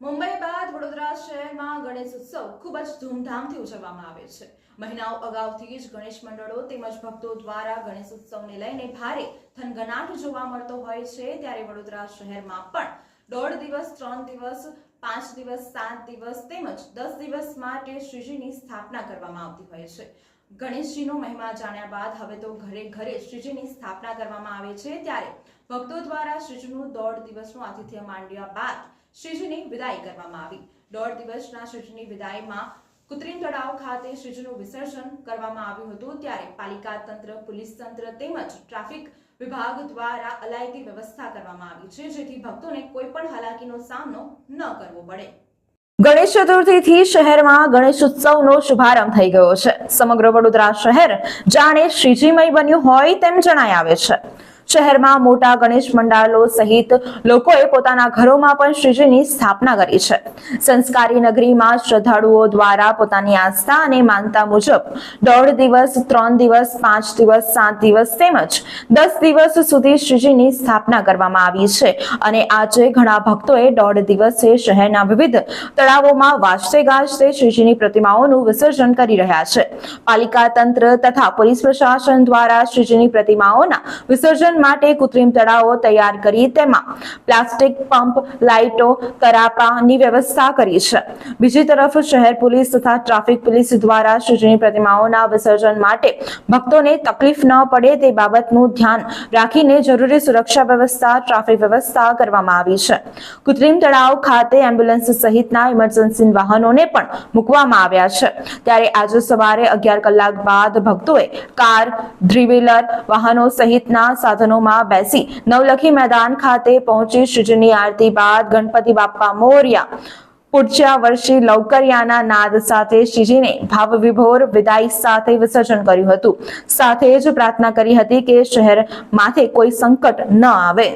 મુંબઈ બાદ વડોદરા શહેરમાં ગણેશ ઉત્સવ ખૂબ જ ધૂમધામથી ઉજવવામાં આવે છે. મહિનાઓ અગાઉથી જ ગણેશ મંડળો તેમજ ભક્તો દ્વારા ગણેશ ઉત્સવને લઈને ભારે થનગનાટ જોવા મળતો હોય છે. ત્યારે વડોદરા શહેરમાં પણ દોઢ દિવસ, ત્રણ દિવસ, પાંચ દિવસ, સાત દિવસ તેમજ દસ દિવસ માટે શ્રીજીની સ્થાપના કરવામાં આવતી હોય છે. ગણેશજીનો મહિમા જાણ્યા બાદ હવે તો ઘરે ઘરે શ્રીજીની સ્થાપના કરવામાં આવે છે. ત્યારે ભક્તો દ્વારા શ્રીજીનું દોઢ દિવસનું આતિથ્ય માંડ્યા બાદ શ્રીજીની વિદાય કરવામાં આવી. દોઢ દિવસના શ્રીજીની વિદાયમાં કૃત્રિમ તળાવ ખાતે શ્રીજીનું વિસર્જન કરવામાં આવ્યું હતું. ત્યારે પાલિકા તંત્ર, પોલીસ તંત્ર તેમજ ટ્રાફિક વિભાગ દ્વારા અલાયદી વ્યવસ્થા કરવામાં આવી છે, જેથી ભક્તોને કોઈ પણ હાલાકીનો સામનો ન કરવો પડે. ગણેશ ચતુર્થીથી શહેરમાં ગણેશ ઉત્સવનો શુભારંભ થઈ ગયો છે. સમગ્ર વડોદરા શહેર જાણે શ્રીજીમય બન્યું હોય તેમ જણાય આવે છે. શહેરમાં મોટા ગણેશ મંડળો સહિત લોકોએ પોતાના ઘરોમાં પણ શ્રીજીની સ્થાપના કરી છે. સંસ્કારી નગરીમાં શ્રદ્ધાળુઓ દ્વારા પોતાની આસ્થા અને માનતા મુજબ દોઢ દિવસ, ત્રણ દિવસ, પાંચ દિવસ, સાત દિવસ તેમજ દસ દિવસ સુધી શ્રીજીની સ્થાપના કરવામાં આવી છે અને આજે ઘણા ભક્તોએ દોઢ દિવસે શહેરના વિવિધ તળાવોમાં વાજતે ગાજતે શ્રીજીની પ્રતિમાઓનું વિસર્જન કરી રહ્યા છે. પાલિકા તંત્ર તથા પોલીસ પ્રશાસન દ્વારા શ્રીજીની પ્રતિમાઓના વિસર્જન માટે કૃત્રિમ તળાવો તૈયાર કરી તેમાં પ્લાસ્ટિક પંપ, લાઇટો તરાપાની વ્યવસ્થા કરી છે. બીજી તરફ શહેર પોલીસ તથા ટ્રાફિક પોલીસ દ્વારા શ્રીજીની પ્રતિમાઓના વિસર્જન માટે ભક્તોને તકલીફ ન પડે તે બાબતનું ધ્યાન રાખીને જરૂરી સુરક્ષા વ્યવસ્થા, ટ્રાફિક વ્યવસ્થા કરવામાં આવી છે. કૃત્રિમ તળાવ ખાતે એમ્બ્યુલન્સ સહિતના ઇમરજન્સી વાહનોને પણ મૂકવામાં આવ્યા છે. ત્યારે આજે સવારે અગિયાર કલાક બાદ ભક્તોએ કાર, થ્રી વ્હીલર વાહનો સહિતના સાધનોમાં બેસી નવલખી મેદાન ખાતે પહોંચી શ્રીજીની આરતી બાદ ગણપતિ બાપ્પા મોર્યા પૂજ્યા વર્ષી લવકરિયાના નાદ સાથે શ્રીજીને ભાવ વિભોર વિદાય સાથે વિસર્જન કર્યું હતું. સાથે જ પ્રાર્થના કરી હતી કે શહેર માથે કોઈ સંકટ ન આવે.